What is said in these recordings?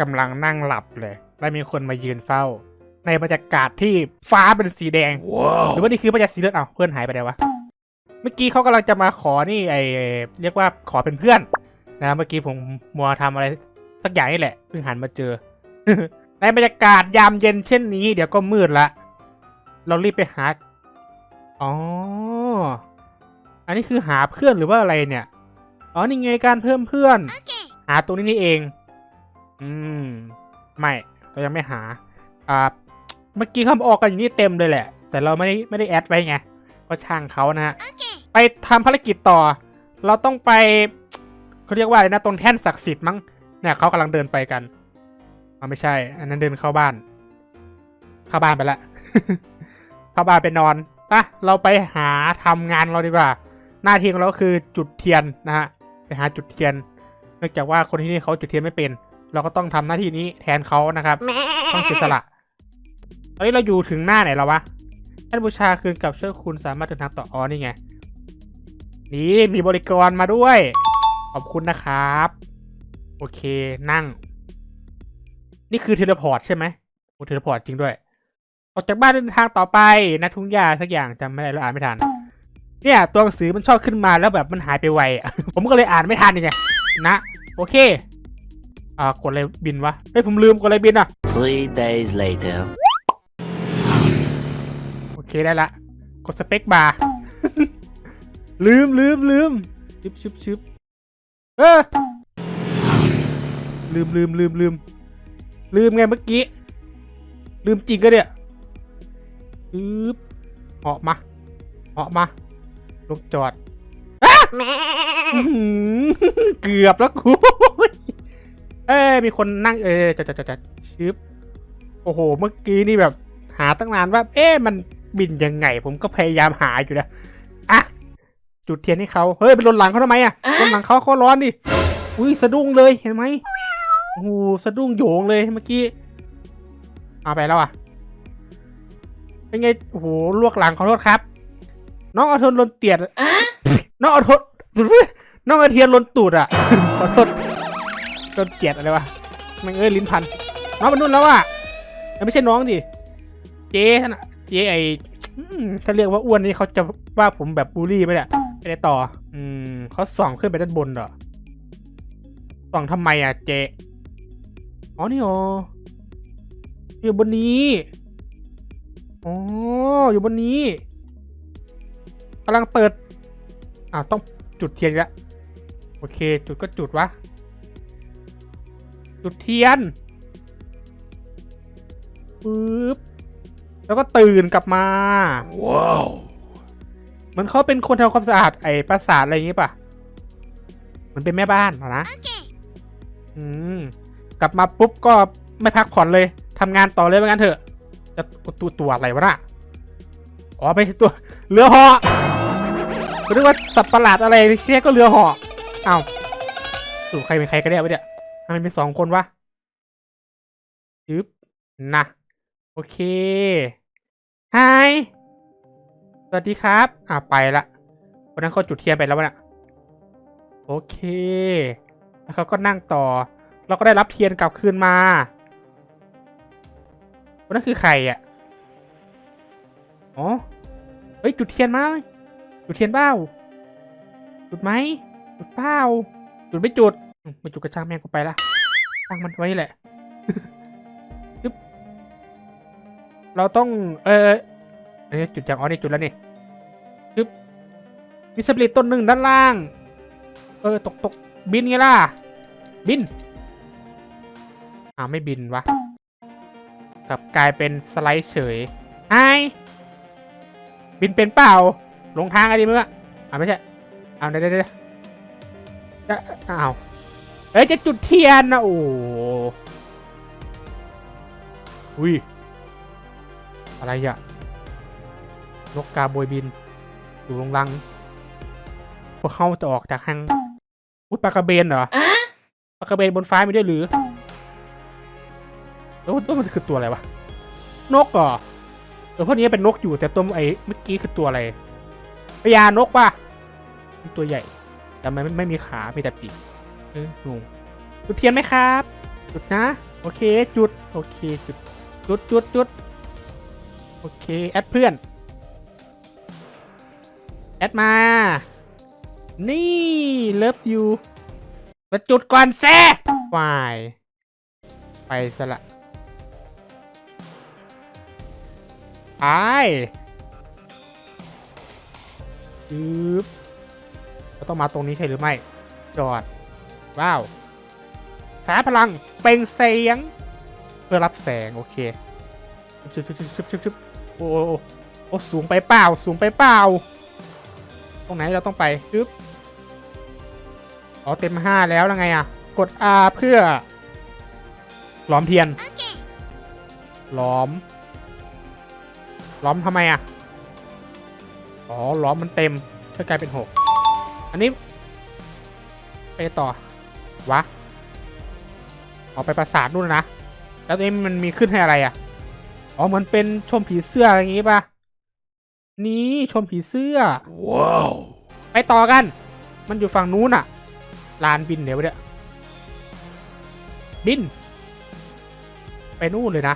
กำลังนั่งหลับเลย แล้วมีคนมายืนเฝ้า ในบรรยากาศที่ฟ้าเป็นสีแดงหรือว่านี่คือบรรยากาศสีเลือดเอาเพื่อนหายไปไหนวะ เมื่อกี้เขากำลังจะมาขอนี่ไอเรียกว่าขอเป็นเพื่อน นะเมื่อกี้ผมมัวทำอะไรสักอย่างนี่แหละเพิ่งหันมาเจอ ในบรรยากาศยามเย็นเช่นนี้ เดี๋ยวก็มืดละ เรารีบไปหา อ๋อ อันนี้คือหาเพื่อนหรือว่าอะไรเนี่ย อ๋อนี่ไงการเพิ่มเพื่อนหาตรงนี้นี่เอง อืม ไม่ เรายังไม่หา อ่า เมื่อกี้เขาออกกันอยู่นี่เต็มเลยแหละ แต่เราไม่ได้ไม่ได้แอดไว้ไง ก็ช่างเขานะฮะไปทำภารกิจต่อ เราต้องไปเขาเรียกว่าอะไรนะ ตรงแท่นศักดิ์สิทธิ์มั้ง เนี่ยเขากำลังเดินไปกันอ๋อไม่ใช่ อันนั้นเดินเข้าบ้าน เข้าบ้านไปละ เข้าบ้านไปนอนปะเราไปหาทำงานเราดีกว่า หน้าที่ของเราคือจุดเทียนนะฮะ ไปหาจุดเทียน เนื่องจากว่าคนที่นี่เขาจุดเทียนไม่เป็น เราก็ต้องทำหน้าที่นี้แทนเขานะครับ ต้องเสียสละตอนนี้เราอยู่ถึงหน้าไหนแล้ววะท่านบูชาคืนกับเชื่อคุณสามารถเดินทางต่ออ๋อนี่ไง นี่มีบริกรมาด้วย ขอบคุณนะครับ โอเคนั่ง นี่คือเทเลพอร์ตใช่ไหมโอ้เทเลพอร์ตจริงด้วย ออกจากบ้านเดินทางต่อไปนะทุ่งหญ้าสักอย่างจำไม่ได้แล้วอ่านไม่ทัน เนี่ยตัวหนังสือมันชอบขึ้นมาแล้วแบบมันหายไปไวอะผมก็เลยอ่านไม่ทันยังไงนะ โอเค อ่ากดอะไรบินวะเฮ้ยผมลืมกดอะไรบินอะ Three days later. โอเคได้ละ กดสเปคบาร์ลืมลืมลืมชิบชิบชิบเออลืมลืมลืมลืมลืมไงเมื่อกี้ ลืมจริงก็เนี่ยปึ๊บเหาะมาเหาะมาลงจอดอ๊ะอื้อหือเกือบแล้วกู เอ้ยมีคนนั่งเออจอดจอดจอดจอดชิบโอ้โห เมื่อกี้นี่แบบหาตั้งนานว่า เอ๊ะมันบินยังไง ผมก็พยายามหาอยู่นะอะจุดเทียนให้เขาเฮ้ยไปลนหลังเขาทำไมอะลนหลังเขาเขาร้อนดิอุ้ยสะดุ้งเลยเห็นไหมโอ้โหสะดุ้งโหยงเลยเมื่อกี้เอาไปแล้วอะเป็นไงโอ้โหลวกหลังขอโทษครับ น้องเอาทนลนเตียดน้องเอาทนน้องเอาเทียนลนตูดอะขอโทษ ลนเตียดอะไรวะแมันเอ้ยลิ้นพันน้องมันนุ่นแล้วอะเอ้ยไม่ใช่น้องดิเจ๊ท่านน่ะเจ๊ไอถ้าเรียกว่าอ้วนนี่เขาจะว่าผมแบบบูลลี่ไหมเนี่ยไปได้ต่อ อืมเขาส่องขึ้นไปด้านบนเหรอส่องทำไมอะเจ๊อ๋อนี่อ๋ออยู่บนนี้อ๋ออยู่บนนี้กำลังเปิดอ่าต้องจุดเทียนแล้วโอเค จุดก็จุดวะ จุดเทียนปึ๊บแล้วก็ตื่นกลับมา Wow. เหมือนเขาเป็นคนทำความสะอาดไอ้ปราสาทอะไรอย่างงี้ป่ะเหมือนเป็นแม่บ้านเหรอนะ อืม กลับมาปุ๊บก็ไม่พักผ่อนเลยทำงานต่อเลยว่างั้นเถอะ จะตัวตัวอะไรวะน่ะ อ๋อไม่ใช่ตัว เรือเหาะผมนึกว่าสัตว์ประหลาดอะไรแค่ก็เรือเหาะเอ้าสู่ใครเป็นใครกันเนี่ยวะเนี่ย ทำไมมีสองคนวะยึบนะ โอเคไฮสวัสดีครับ อ่าไปละวันนั้นเขาจุดเทียนไปแล้ววะเนะโอเค แล้วเขาก็นั่งต่อ เราก็ได้รับเทียนกลับคืนมาวันนั้นคือใครอะ อ๋อ เฮ้ย จุดเทียนมาจุดเทียนเบ้าจุดไหมจุดเป้าจุดไม่จุด มไม่จุดกระช่างแม่งกูไปละตั้งมันไว้แหละจึ๊บเราต้อง เออเอ้ยจุดจากอ๋อนี่จุดแล้วนี่จึ๊บมีสปริตต้นหนึ่งด้านล่าง เออ ตกตกบินไงล่ะ บิน อ่าไม่บินวะกลับกลายเป็นสไลด์เฉยไฮบินเป็นเปล่า ลงทางอะไรมึงอะอ่าไม่ใช่ เอาเดี๋ยวเดี๋ยวเดี๋ยวอ้าว เอ้ยจะจุดเทียนนะโอ้อุ้ยอะไรอะนกกาโบยบิน อยู่ลงรัง พวกเขาจะออกจากหังอุ้ยปลากระเบนเหรอปลากระเบนบนฟ้ามีด้วยหรือแล้วตัวมันคือตัวอะไรวะ นกเหรอเออพวกนี้เป็นนกอยู่แต่ตัวไอ้เมื่อกี้คือตัวอะไรพญานกป่ะมันตัวใหญ่ แต่มันไม่ไม่มีขา มีแต่ปีก เอองงจุดเทียนไหมครับ จุดนะ โอเค จุด โอเค จุด จุดจุดจุดโอเค แอดเพื่อน แอดมา นี่ เลิฟยูมาจุดก่อนแซ่วายไปซะละไปยึบเราต้องมาตรงนี้ใช่หรือไม่ จอด ว้าวสายพลังเปล่งเสียงเพื่อรับแสง โอเคชึบชึบชึบชึบชึบชึบโอ้โอ้สูงไปเปล่า สูงไปเปล่า ตรงไหนเราต้องไปชึบอ๋อเต็มห้าแล้วแล้วไงอะ กด R เพื่อล้อมเทียนล้อมล้อมทำไมอะ อ๋อล้อมมันเต็มก็กลายเป็นหกอันนี้ ไปต่อ วะออกไปประสาทนู่นนะ แล้วตัวนี้มันมีขึ้นให้อะไรอะ อ๋อเหมือนเป็นชมผีเสื้ออะไรอย่างงี้ป่ะนี่ชมผีเสื้อ Wow. ไปต่อกัน มันอยู่ฝั่งนู้นอะลานบินเดี๋ยวเนี่ยบิน ไปนู่นเลยนะ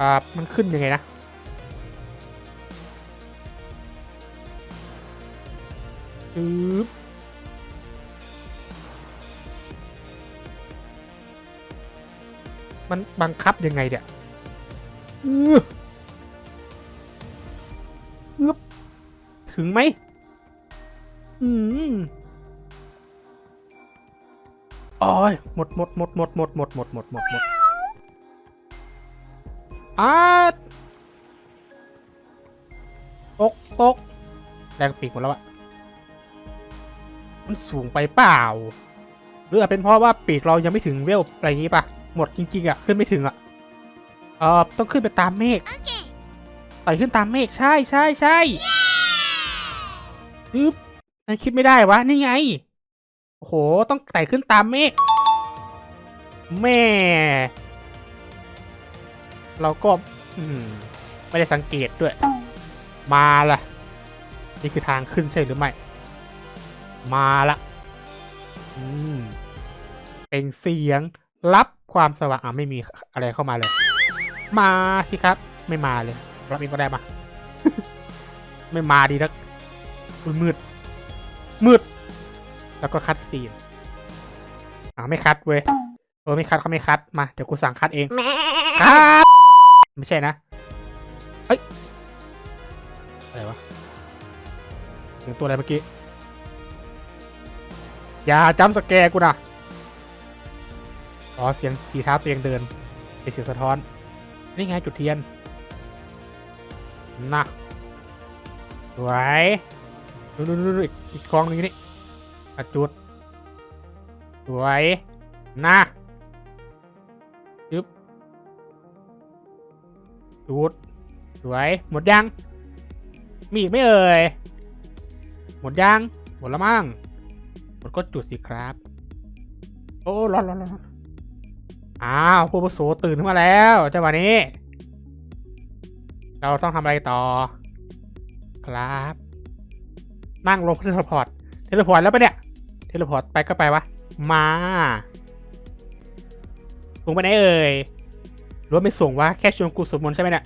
อ่า มันขึ้นยังไงนะ จึ๊บมันบังคับยังไงเนี่ยอื้ออึ๊บถึงไหม อืมโอ้ยหมดหมดหมดหมดหมดหมดหมดหมดหมดหมดอ้าตกตกแรงปีกหมดแล้วอะ มันสูงไปเปล่า หรืออาจเป็นเพราะว่าปีกเรายังไม่ถึงเวลอะไรอย่างงี้ปะหมดจริงๆอะขึ้นไม่ถึงอะเออต้องขึ้นไปตามเมฆไต่ขึ้นตามเมฆใช่ใช่ใช่ยึบฉันคิดไม่ได้วะนี่ไงโอ้โหต้องไต่ขึ้นตามเมฆแม่ เราก็อืมไม่ได้สังเกตด้วย มาละนี่คือทางขึ้นใช่หรือไม่ มาละอืมเป็นเสียงรับความสว่างอะไม่มีอะไรเข้ามาเลย มาสิครับ ไม่มาเลย รับเองก็ได้มา ไม่มาดีนักมืด มืด แล้วก็คัดซีนอ่าไม่คัดเว้ยเออไม่คัดเขาไม่คัดมาเดี๋ยวกูสั่งคัดเองคัดไม่ใช่นะเฮ้ยอะไรวะเสียงตัวอะไรเมื่อกี้ อย่าจำสแกร์กูนะอ๋อเสียงสีเท้าเตัวเองเดินเป็นเสียงสะท้อน นี่ไงจุดเทียนนะสวยดูดูดูดูอีกอีกกองหนึงนี่อะจุดสวยนะจึ๊บจุดสวย หมดยัง มีอีกไม่เอ่ย หมดยัง หมดแล้วมั้ง มดก็จุดสิครับ โอ้ร้อนร้อนร้อนอ้าวผู้อาวุโสตื่นขึ้นมาแล้วจังหวะนี้ เราต้องทำอะไรต่อ ครับ นั่งลงเทเลพอร์ต เทเลพอร์ตแล้วปะเนี่ย เทเลพอร์ตไปก็ไปวะ มาส่งไปไหนเอ่ยหรือว่าไม่ส่งวะ แค่ชวนกูสวดมนต์ใช่ไหมเนี่ย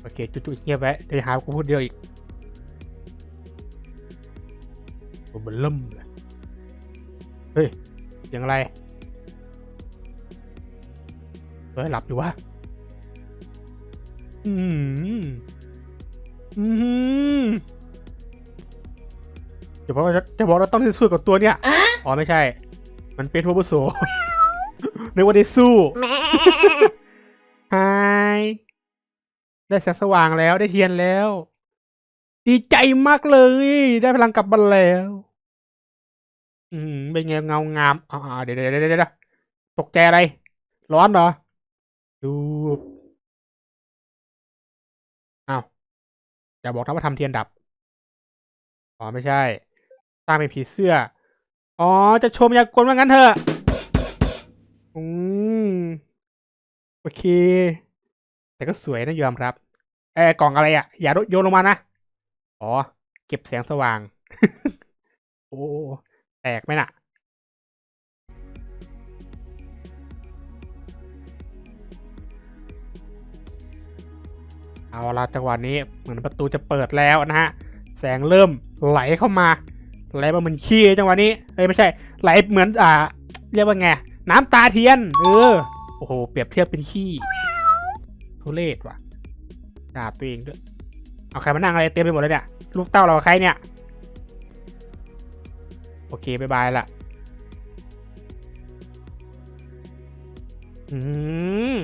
โอเค จุดๆเงียบไว้เดี๋ยวหากูพูดเดียวอีก โอ้มันเริ่มเลย เฮ้ยเสียังไร เฮ้ย หลับอยู่วะ อืม อืมจะบอกว่าจะบอกเราต้องสู้กับตัวเนี้ยอ๋อ ไม่ใช่ มันเป็นผู้อาวุโสนึกว่าได้สู้ไฮได้แสงสว่างแล้วได้เทียนแล้ว ดีใจมากเลย ได้พลังกลับมาแล้ว อืมเป็นไงเงางามอ่าเดี๋ยวเดี๋ยวเดี๋ยวตกใจอะไร ร้อนเหรอ ดูอ้าวอย่าบอกนะว่าทำเทียนดับ อ๋อ ไม่ใช่สร้างเป็นผีเสื้อ อ๋อ จะชมยากลว่างั้นเถอะอืมโอเค แต่ก็สวยนะยอมรับ เออกล่องอะไรอะ่ะ อย่าโยนลงมานะ อ๋อ เก็บแสงสว่าง โอ้ แตกไหมน่ะ เอาละจังหวะนี้เหมือนประตูจะเปิดแล้วนะฮะ แสงเริ่มไหลเข้ามา ไหลมาเหมือนขี้จังหวะนี้เอ้ยไม่ใช่ ไหลเหมือนอ่า เรียกว่าไง น้ำตาเทียน เออ โอ้โห เปรียบเทียบเป็นขี้ทุเรศว่ะด่าตัวเองด้วย เอาใครมานั่งอะไรเต็มไปหมดเลยเนี่ย ลูกเต้าเรากับใครเนี่ย โอเคบายบายละอืม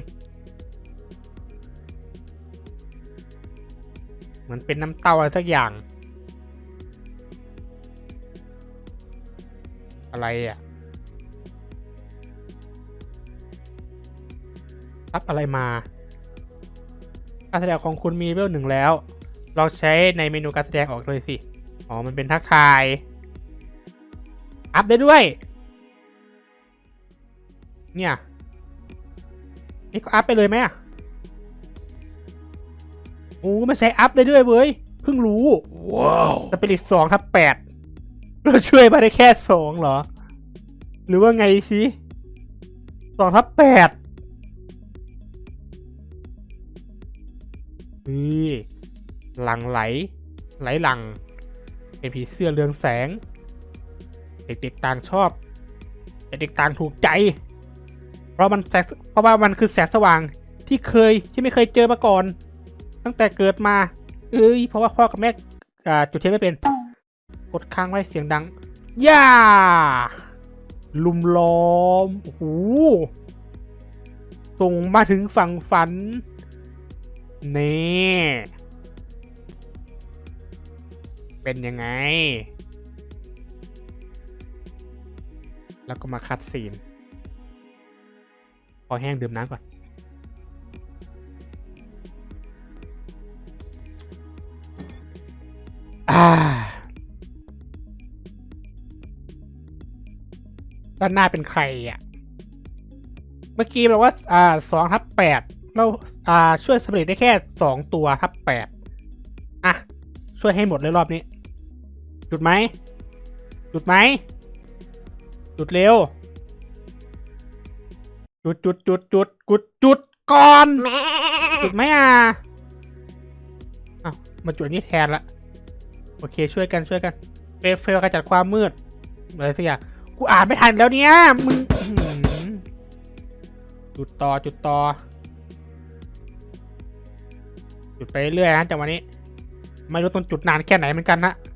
เหมือนเป็นน้ำเต้าอะไรสักอย่าง อะไรอะรับอะไรมาการแสดงของคุณมีเวลหนึ่งแล้ว ลองใช้ในเมนูการแสดงออกเลยสิ อ๋อ มันเป็นทักทาย อัพได้ด้วย เนี่ย นี่ก็อัพไปเลยไหมอะโอ้ไม่ใช้อัพได้ด้วยเว้ย เพิ่งรู้ Wow. สปิริตสองทับแปดเราช่วยมาได้แค่สองเหรอ หรือว่าไงสิสองทับแปดนี่ หลังไหล ไหลหลัง เป็นผีเสื้อเรืองแสง เด็กๆต่างชอบ เด็กๆต่างถูกใจ เพราะมันแสงเพราะว่ามันคือแสงสว่างที่เคยที่ไม่เคยเจอมาก่อน ตั้งแต่เกิดมา เอ้ยเพราะว่าพ่อกับแม่จุดเทียนไม่เป็น กดค้างไว้เสียงดัง ย่า ลุมล้อมโอ้โหส่งมาถึงฝั่งฝัน นี่ เป็นยังไง แล้วก็มาคัดซีน พอแห้งดื่มน้ำก่อนอ่าด้านหน้าเป็นใครอะ เมื่อกี้บอกว่า อ่าสองทับแปดเราอ่าช่วยสำเร็จได้แค่สองตัวทับแปดอะ ช่วยให้หมดเลยรอบนี้ จุดไหมจุดไหมจุดเร็วจุดจุดจุดจุดจุดจุดก่อนจุดไหมอะอ้าวมาจุดนี้แทนละโอเคช่วยกันช่วยกันเฟลเฟลกระจัดความมืดอะไรสักอย่างกูอ่านไม่ทันแล้วเนี่ยมึงอื้อหือจุดต่อจุดต่อจุดไปเรื่อยนะจังหวะนี้ ไม่รู้ต้องจุดนานแค่ไหนเหมือนกันนะโอ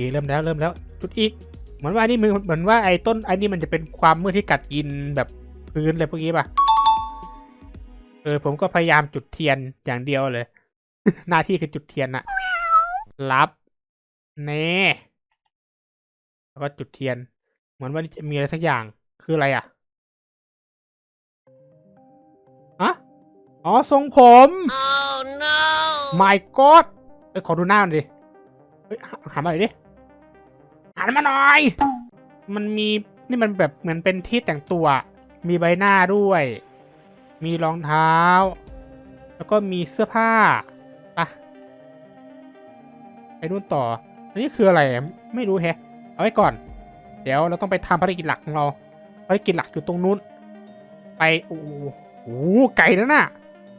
เคเริ่มแล้วเริ่มแล้ว จุดอีก เหมือนว่าอันนี่มึงเหมือนว่าไอ้ต้นไอ้นี่มันจะเป็นความมืดที่กัดกินแบบพื้นอะไรพวกนี้ป่ะเออผมก็พยายามจุดเทียนอย่างเดียวเลย หน้าที่คือจุดเทียนน่ะรับเน่แล้วก็จุดเทียน เหมือนว่าจะมีอะไรสักอย่างคืออะไรอะอะอ๋อทรงผม Oh no. my god เอ้ยขอดูหน้ามันดิเฮ้ยหหันมาหน่อยดิ หันมาหน่อย มันมีนี่มันแบบเหมือนเป็นที่แต่งตัว มีใบหน้าด้วย มีรองเท้า แล้วก็มีเสื้อผ้าไปะไปนู่นต่อ อันนี้คืออะไรไม่รู้แฮะ เอาไว้ก่อน เดี๋ยวเราต้องไปทำภารกิจหลักของเราภารกิจหลักอยู่ตรงนู้น ไปโอ้โหไกลนะน่ะ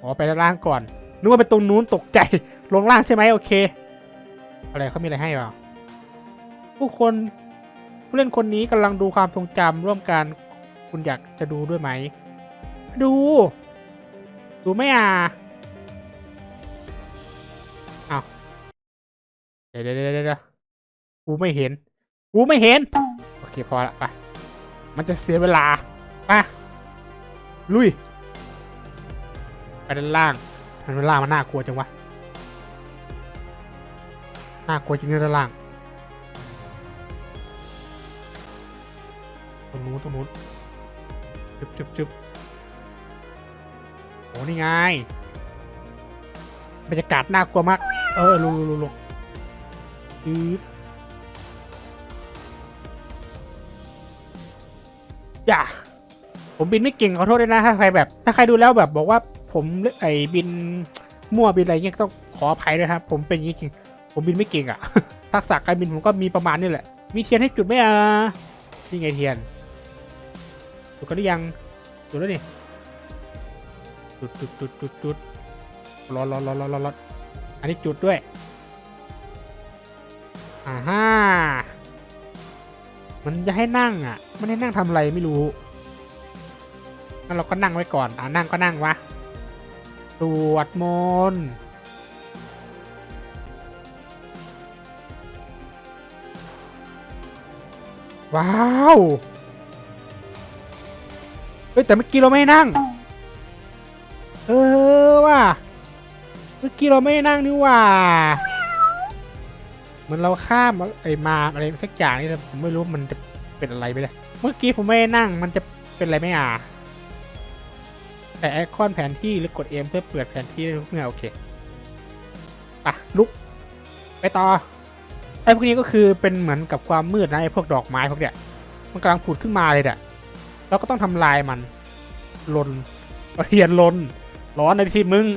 อ๋อไปด้านล่างก่อนนึกว่าเป็นตรงนู้นตกใจลงล่างใช่ไหมโอเค อะไรเขามีอะไรให้เปล่า ผู้คนผู้เล่นคนนี้กำลังดูความทรงจำร่วมกัน คุณอยากจะดูด้วยไหม ดู ดูไหม่อะอาวเดี๋ยวเดี๋ยวเดี๋ยวกูไม่เห็น กูไม่เห็น โอเคพอละไป มันจะเสียเวลาไปลุย ไปด้านล่างด้านล่างมันน่ากลัวจังวะ น่ากลัวจริงด้านล่าง รงนู้นตรงนู้นจึบจึบจึบโอ้นี่ไงบรรยากาศน่ากลัวมาก เออลุลุลุลุยืดอย่าผมบินไม่เก่งขอโทษด้วยนะถ้าใครแบบ ถ้าใครดูแล้วแบบบอกว่าผมไอ้บินมั่วบินอะไรเงี้ยต้องขออภัยด้วยครับ ผมเป็นอย่างนี้จริง ผมบินไม่เก่งอะ่ะทักษะการบินผมก็มีประมาณนี้แหละ มีเทียนให้จุดไหมอะนี่ไงเทียน จุดกันหรือยังจุดแล้วนี่จุดจุดจุดจุดจุดรอรอรอรอรอรออันนี้จุดด้วยอ่าฮ่ามันจะให้นั่งอะไมันให้นั่งทำอะไรไม่รู้งั้นเราก็นั่งไว้ก่อนอ่านั่งก็นั่งวะสวดมนต์ว้าว เฮ้ยแต่เมื่อกี้เราไม่ให้นั่ง เออว่ะเมื่อกี้เราไม่ให้นั่งนี่ว่าเหมือนเราข้ามไอ้มาอะไรสักอย่างนี่แหละผมไม่รู้มันจะเป็นอะไรไปเลยเมื่อกี้ผมไม่ให้นั่งมันจะเป็นอะไรไหม่อะแต่ไอคอนแผนที่หรือกดเอมเพื่อเปิดแผนที่ได้ทุกเมื่อโอเคปะลุก ไปต่อไอพวกนี้ก็คือเป็นเหมือนกับความมืดนะไอพวกดอกไม้พวกเนี้ยมันกำลังผุดขึ้นมาเลยเนี่ย เราก็ต้องทำลายมันลนเทียนลน ร้อนในที่มึง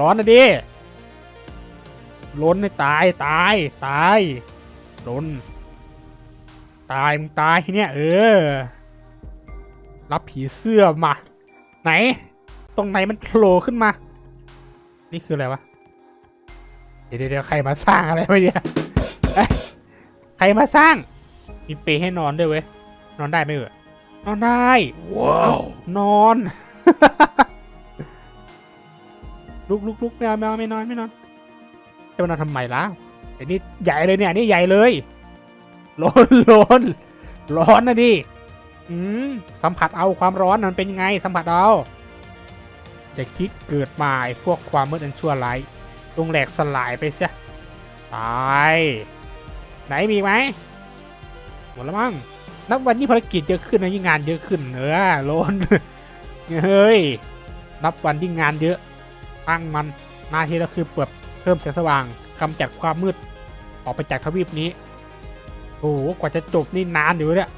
ร้อนนะดิลนให้ตายตายตายลนตายมึงตายทีเนี้ยเออ รับผีเสื้อมา ไหน ตรงไหนมันโผล่ขึ้นมา นี่คืออะไรวะ เดี๋ยวเดี๋ยวใครมาสร้างอะไรวะเนี่ยใครมาสร้าง มีเปให้นอนด้วยเว้ย นอนได้ไหมเอ่ย นอนได้ Wow. นอน ลุกลุกลุกไม่เอาไม่เอาไม่นอนไม่นอน จะมานอนทำไมล่ะไอ้นี่ใหญ่เลยเนี่ยอันนี่ใหญ่เลย ร้อนร้อนร้อนนะดิอืมสัมผัสเอาความร้อนมันเป็นยังไง สัมผัสเอาอย่าคิดเกิดมาไอ้พวกความมืดอันชั่วร้ายจงแหลกสลายไปเสียตาย ไหนมีไหมหมดแล้วมั้ง นับวันนี้ภารกิจเยอะขึ้นนะยิ่งงานเยอะขึ้นเออโลนเฮ้ยนับวันยิ่งงานเยอะตั้งมันหน้าที่เราคือเปิดเพิ่มแสงสว่างกำจัดความมืด ออกไปจากทวีปนี้ โอ้โหกว่าจะจบนี่นานอยู่เนี่ย